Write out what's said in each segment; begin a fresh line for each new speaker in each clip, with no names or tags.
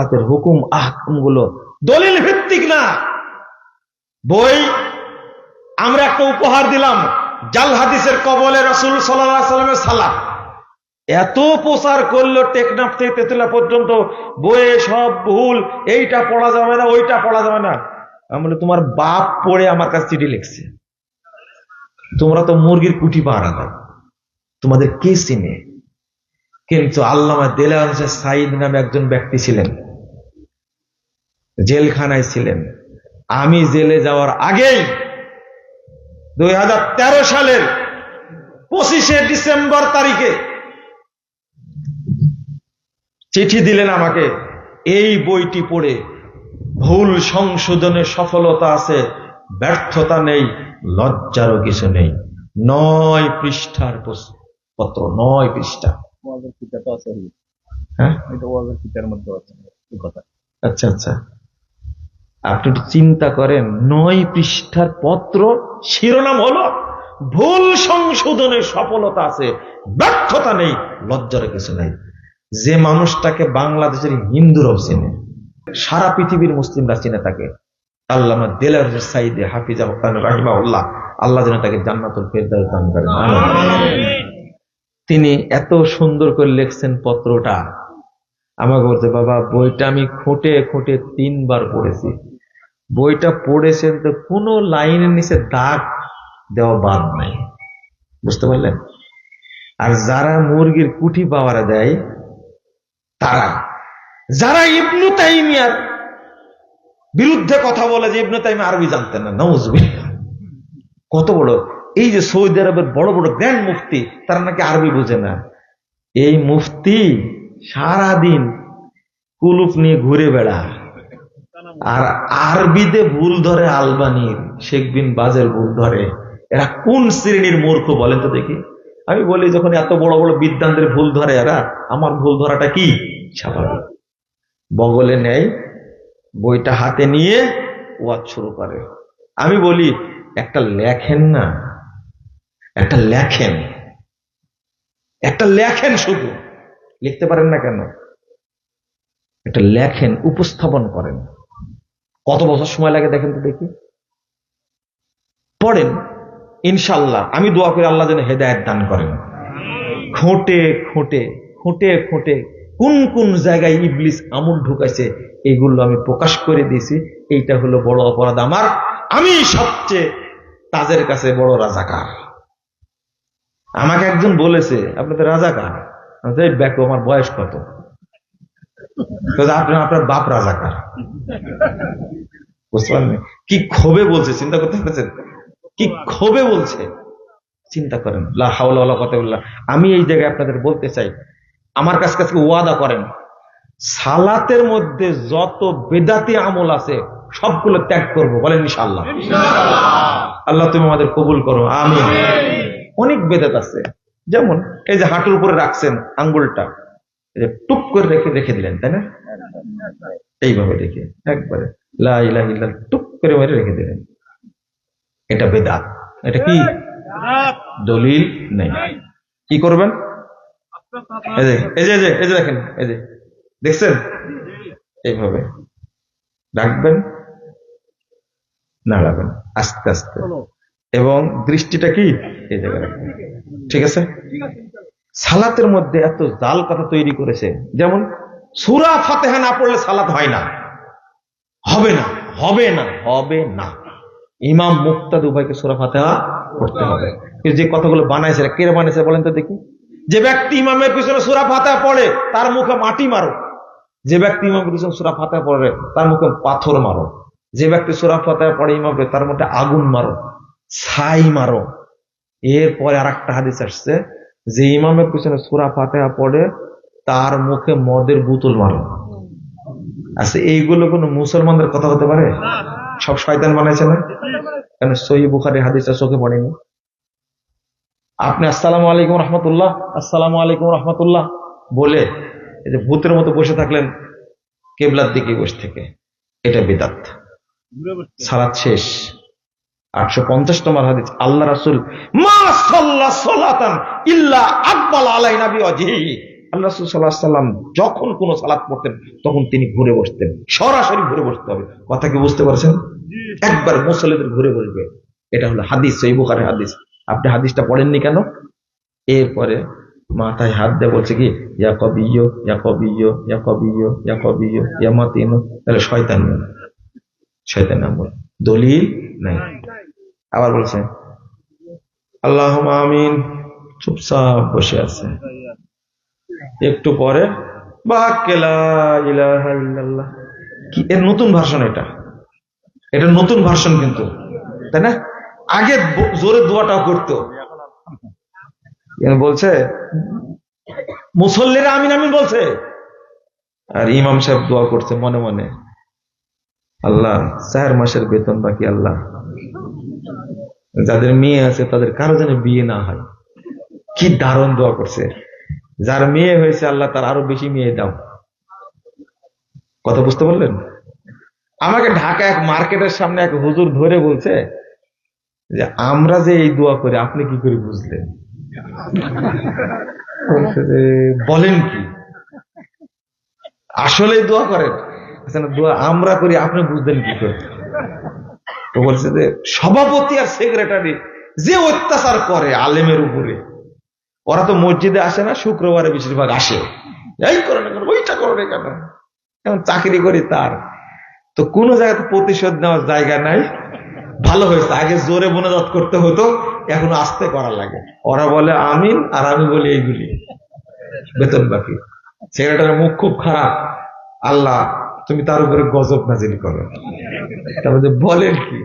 সালাতের হুকুম আহকুমগুলো দলিল ভিত্তিক না। বই, আমরা একটা উপহার দিলাম, জাল হাদিসের কবলে রসুল সাল্লাহ সাল্লামের সালাত এত প্রচার করল টেকনাফ থেকে তেতুলা পর্যন্ত, বইয়ে সব ভুল, এইটা পড়া যাবে না, ওইটা পড়া যাবে না। আমি তোমার বাপ পড়ে আমার কাছে চিঠি লিখছে। তোমরা তো মুরগির কুটি পাহারা দাও। তোমাদের কে চিনে? কিন্তু আল্লামা দেলাওয়ার সাইদ নামে একজন ব্যক্তি ছিলেন। জেলখানায় ছিলেন। আমি জেলে যাওয়ার আগেই দুই হাজার তেরো সালের পঁচিশে ডিসেম্বর তারিখে চিঠি দিলেন আমাকে এই বইটি পড়ে ভুল সংশোধনের সফলতা আছে ব্যর্থতা নেই লজ্জারও কিছু নেই। নয় পৃষ্ঠার পত্র নয় পৃষ্ঠা। হ্যাঁ? আচ্ছা আচ্ছা। আপনি চিন্তা করেন, নয় পৃষ্ঠার পত্র শিরোনাম হলো, ভুল সংশোধনের সফলতা আছে, ব্যর্থতা নেই, লজ্জার কিছু নেই। যে মানুষটাকে বাংলাদেশের হিন্দুরাও চেনে, সারা পৃথিবীর মুসলিমরা চিনে থাকে আল্লামা দেলার সাইদে হাফিজা রাহিমাউল্লাহ আল্লাহ যেন তাকে জান্নাতুল ফেরদাউস দান করেন। তিনি এত সুন্দর করে লিখছেন পত্রটা। আমাকে বলছে, বাবা, বইটা আমি খুঁটে খুঁটে তিনবার পড়েছি। বইটা পড়েছেন তো কোনো লাইনের নিচে দাগ দেওয়া বাদ নাই। বুঝতে পারলেন? আর যারা মুরগির কুঠি পাওয়ারা দেয়, তারা। যারা ইবনু তাইমিয়ার বিরুদ্ধে কথা বলে যে ইবনু তাইমিয়া আরবি জানতেন না নজবিল্লা কত বড়। এই যে সৌদি আরবের বড় বড় গ্র্যান্ড মুফতি, তারা নাকি আরবি বোঝে না। এই মুফতি সারাদিন কুলুপ নিয়ে ঘুরে বেড়ায়। আর আরবিতে ভুল ধরে আলবানির শেখ বিন বাজের ভুল ধরে। এরা কোন শ্রেণির মূর্খ বলেন তো দেখি? আমি বলি যখন এত বড় বড় বিদ্যান্তের ভুল ধরে এরা, আমার ভুল ধরাটা কি? স্বাভাবিক। বগলে নেয়, বইটা হাতে নিয়ে ওয়াজ শুরু করে। আমি বলি, একটা লেখেন না। একটা লেখেন। একটা লেখেন শুধু। লিখতে পারেন না কেন? একটা লেখেন উপস্থাপন করেন। কত বছর সময় লাগে দেখেন তো দেখি। পড়েন ইনশাল্লাহ আমি দোয়া করি আল্লাহ যেন হেদায়ত দান করেন। খোঁটে খোঁটে, খুঁটে খুঁটে কোন কোন জায়গায় ইবলিস আমল ঢুকাইছে এইগুলো আমি প্রকাশ করে দিয়েছি। এইটা হলো বড় অপরাধ আমার। আমি সবচেয়ে তাদের কাছে বড় রাজাকার। আমাকে একজন বলেছে, আপনাদের রাজাকার? ব্যাকো, আমার বয়স কত? আপনার বাপ রাজাকার বুঝতে পারেন কি ক্ষোভে বলছে চিন্তা করতে পেরেছেন? কি ক্ষোভে বলছে? চিন্তা করেন। হাওলা কথা বললাম আমি এই জায়গায় আপনাদের বলতে চাই আমার কাছ কাছে ওয়াদা করেন সালাতের মধ্যে যত বেদাতি আমল আছে সবগুলো ত্যাগ করব বলেন ইনশাআল্লাহ। আল্লাহ তুমি আমাদের কবুল করো আমি অনেক বেদাত আছে। যেমন এই যে হাঁটুর উপরে রাখছেন আঙ্গুলটা টুক করে রেখে রেখে দিলেন, তাই না? এইভাবে রেখে, একবারে লা ইলাহা ইল্লাল্লাহ টুক করে মেরে রেখে দিলেন। এটা বেদাত। এটা কি? দলিল নেই। কি করবেন? এই যে এই যে এই যে দেখেন, এই যে, দেখছেন? এইভাবে রাখবেন, নাড়াবেন, আস্তে আস্তে। এবং দৃষ্টিটা কি? এই জায়গায় রাখবেন। ঠিক আছে? সালাতের মধ্যে এত জাল কথা তৈরি করেছে। যেমন, সুরা ফাতেহা না পড়লে সালাত হয় না। হবে না হবে না হবে না। ইমাম মুক্তাদ উভয়কে সুরা ফাতেহা পড়তে হবে। যে কথাগুলো বানাইছে কে বানাইছে বলেন তো দেখি? যে ব্যক্তি ইমামের পিছনে সুরা ফাতেহা পড়ে, তার মুখে মাটি মারো। যে ব্যক্তি ইমামের পিছনে সুরা ফাতেহা পড়ে, তার মুখে পাথর মারো। যে ব্যক্তি সুরা ফাতেহা পড়ে ইমামকে তার মধ্যে আগুন মারো। ছাই মারো। এরপরে আর একটা হাদিস আসছে যে ইমামের পিছনে সুরা ফাতেহা পড়ে, তার মুখে মদের বোতল মারো। আচ্ছা এইগুলো কোনো মুসলমানদের কথা হতে পারে? সব শয়তান বানাইছে না? কেন সহি বুখারি হাদিসটা চোখে পড়েনি? আপনি আসসালামু আলাইকুম রহমতুল্লাহ, আসসালামু আলাইকুম রহমতুল্লাহ বলে এই যে ভূতের মতো বসে থাকলেন কেবলার দিকে বসে থেকে। এটা বেদাত। সালাত শেষ। আটশো পঞ্চাশ নম্বর হাদিস। আল্লাহ ইল্লা আকবাল আলাই আল্লাহ যখন কোনো পড়তেন, তখন তিনি ঘুরে বসতেন। সরাসরি ঘুরে বসতে হবে। কথা কি বুঝতে পারছেন? একবার মুসল্লিদের ঘুরে বসবে। এটা হলো হাদিস সেই বুখারের হাদিস। আপনি হাদিসটা পড়েননি কেন? এরপরে মাথায় হাত দিয়ে বলছে কি, ইয়া কবিয় ইয়া কবিয় ইয়া কবিয় ইয়া কবিয় ইয়া মাতিনো। তাহলে শয়তান শয়তান নাম্বার দলিল নাই। আবার বলছে আল্লাহ আমিন। চুপচাপ বসে আছে। একটু পরে এর নতুন ভার্সন এটা? এটা নতুন ভার্সন কিন্তু, তাই না? আগে জোরে দোয়াটাও করতো। বলছে, মুসল্লিরা আমিন আমিন বলছে। আর ইমাম সাহেব দোয়া করছে মনে মনে, আল্লাহ, চার মাসের বেতন বাকি, আল্লাহ। যাদের মেয়ে আছে, তাদের কারও যেন বিয়ে না হয়। কি দারুণ দোয়া করছে। যার মেয়ে হয়েছে, আল্লাহ তার আরও বেশি মেয়ে দাও। কথা বুঝতে পারলেন? আমাকে ঢাকা এক মার্কেটের সামনে এক হুজুর ধরে বলছে যে, আমরা যে এই দোয়া করি, আপনি কি করে বুঝলেন? বলেন কি? আসলে দোয়া করেন। দোয়া আমরা করি, আপনি বুঝলেন কি করে? বলছে যে, সভাপতি আর সেক্রেটারি যে অত্যাচার করে আলেমের উপরে, ওরা তো মসজিদে আসে না, শুক্রবারে বেশিরভাগ আসে। এই করে না ওইটা করে কেন? এখন চাকরি করি তার। তো কোন জায়গাতে প্রতিশোধ নেওয়ার জায়গা নাই। ভালো হয়েছে। আগে জোরে মনোজাত করতে হতো, এখন আস্তে করা লাগে। ওরা বলে, আমিন, আর আমি বলি, এইগুলি। বেতন বাকি। সেক্রেটারের মুখ খুব খারাপ। আল্লাহ তুমি তার উপরে গজব নাজিল করো। তারপরে যে বলেন কি?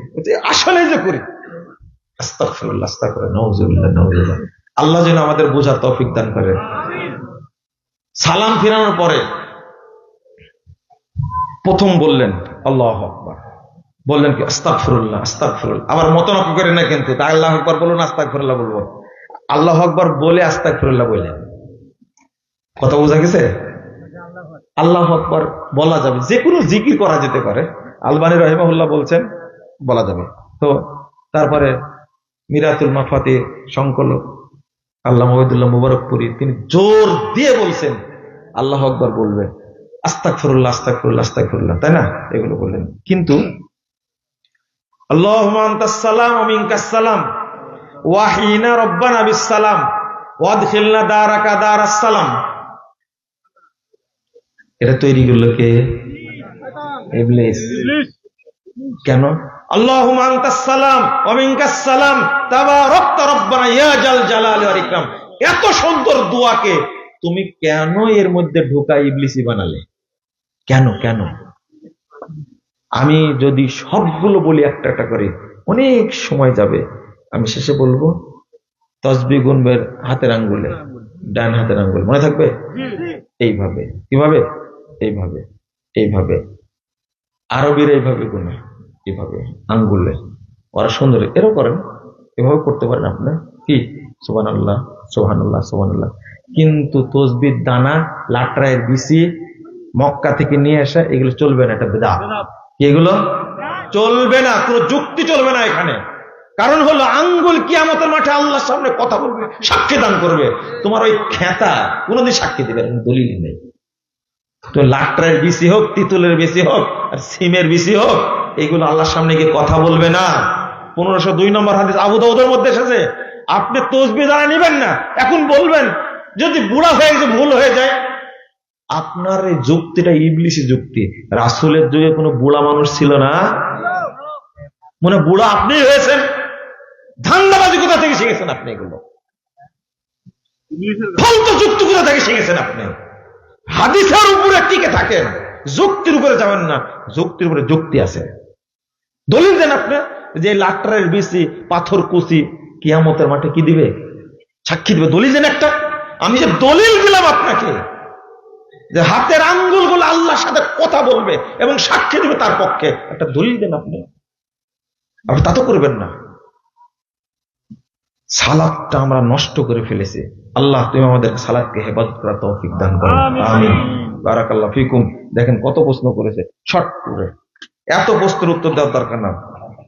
আসলে যে করি। আল্লাহ যেন আমাদের বোঝার তৌফিক দান করে। সালাম ফিরানোর পরে প্রথম বললেন, আল্লাহ আকবার। বললেন কি, আস্তাগফিরুল্লাহ আস্তাগফিরুল্লাহ। আবার মতনক করে না কিন্তু, তা আল্লাহ আকবার বলুন, আস্তাগফিরুল্লাহ বলব। আল্লাহ আকবার বলে আস্তাগফিরুল্লাহ বললেন। কথা বোঝা গেছে? আল্লাহ আকবার বলা যাবে। যে কোনো জিকির করা যেতে পারে। আলবানী রহিমাহুল্লাহ বলছেন, বলা যাবে। তো তারপরে মিরাতুল মাফাতে, সংকলক আল্লাহ মহিদুল্লাহ মুবারকপুরি তিনি জোর দিয়ে বলছেন, আল্লাহ আকবর বলবে। আস্তাক ফরুল্লাহ আস্তাক ফরুল্লাহ আস্তাক ফরুল্লাহ তাই না? এগুলো বললেন। কিন্তু আল্লাহ সালাম ওয়াহিনা রব্বানা বিসালাম ওয়াদখিলনা দারাকা দারাস-সালাম এটা তৈরি করল কে? ইবলিস। কেন? এত সুন্দর দোয়াকে তুমি কেন এর মধ্যে ঢোকা ইবলিসি বানালে? কেন কেন? আমি যদি সবগুলো বলি একটা একটা করে অনেক সময় যাবে। আমি শেষে বলব তসবি গুনবের হাতের আঙ্গুলে ডান হাতের আঙ্গুল মনে থাকবে? এইভাবে। কীভাবে? এইভাবে এইভাবে। আরবির এইভাবে গুনে এইভাবে আঙ্গুলে। ওরা সুন্দর এরও করেন। এভাবে করতে পারেন আপনি। কি? সোহান আল্লাহ সোহান আল্লাহ সোহান আল্লাহ কিন্তু তসবির দানা লাট্রায়ের বিসি মক্কা থেকে নিয়ে আসা এগুলো চলবে না এটা বেদা এগুলো? চলবে না কোনো যুক্তি চলবে না এখানে। কারণ হলো আঙ্গুল কি কিয়ামতের মাঠে আল্লাহর সামনে কথা বলবে সাক্ষী দান করবে। তোমার ওই খেতা কোনোদিন সাক্ষী দেবে দলিল নেই। তো লাট্রায়ের বেশি হোক তিতুলের বেশি হোক আর সিমের বেশি হোক এগুলো আল্লাহর সামনে গিয়ে কথা বলবে না। পনেরোশো দুই নম্বর হাদিস আবু দাউদের মধ্যে এসেছে। আপনি তসবি দ্বারা নিবেন না এখন বলবেন যদি বুড়া হয়ে গেছে ভুল হয়ে যায়। আপনার এই যুক্তিটা ইবলিশি যুক্তি। রাসুলের যুগে কোনো বুড়া মানুষ ছিল না। মনে বুড়া আপনি হয়েছেন। ধান্দাবাজি কোথা থেকে শিখেছেন আপনি এগুলো? ফালতু যুক্তি কোথা থেকে শিখেছেন আপনি? হাদিসের উপরে টিকে থাকেন, যুক্তির উপরে যাবেন না, যুক্তির উপরে যুক্তি আছে। দলিল দেন আপনি যে লাট্রারের বেশি পাথর কুচি, কিয়ামতের মাঠে কি দিবে? সাক্ষী দিবে। দলিল দেন একটা। আমি যে দলিল দিলাম আপনাকে, যে হাতের আঙ্গুলগুলো আল্লাহর সাথে কথা বলবে এবং সাক্ষী দিবে তার পক্ষে, একটা দলিল দেন আপনি। আপনি তা তো করবেন না। সালাদটা আমরা নষ্ট করে ফেলেছি। আল্লাহ তুমি আমাদের সালাদকে হেবাদ করা তৌফিক দান করো। আমি বারাকাল্লাহ ফিকুম। দেখেন কত প্রশ্ন করেছে। ছট করে। এত প্রশ্নের উত্তর দেওয়ার দরকার না।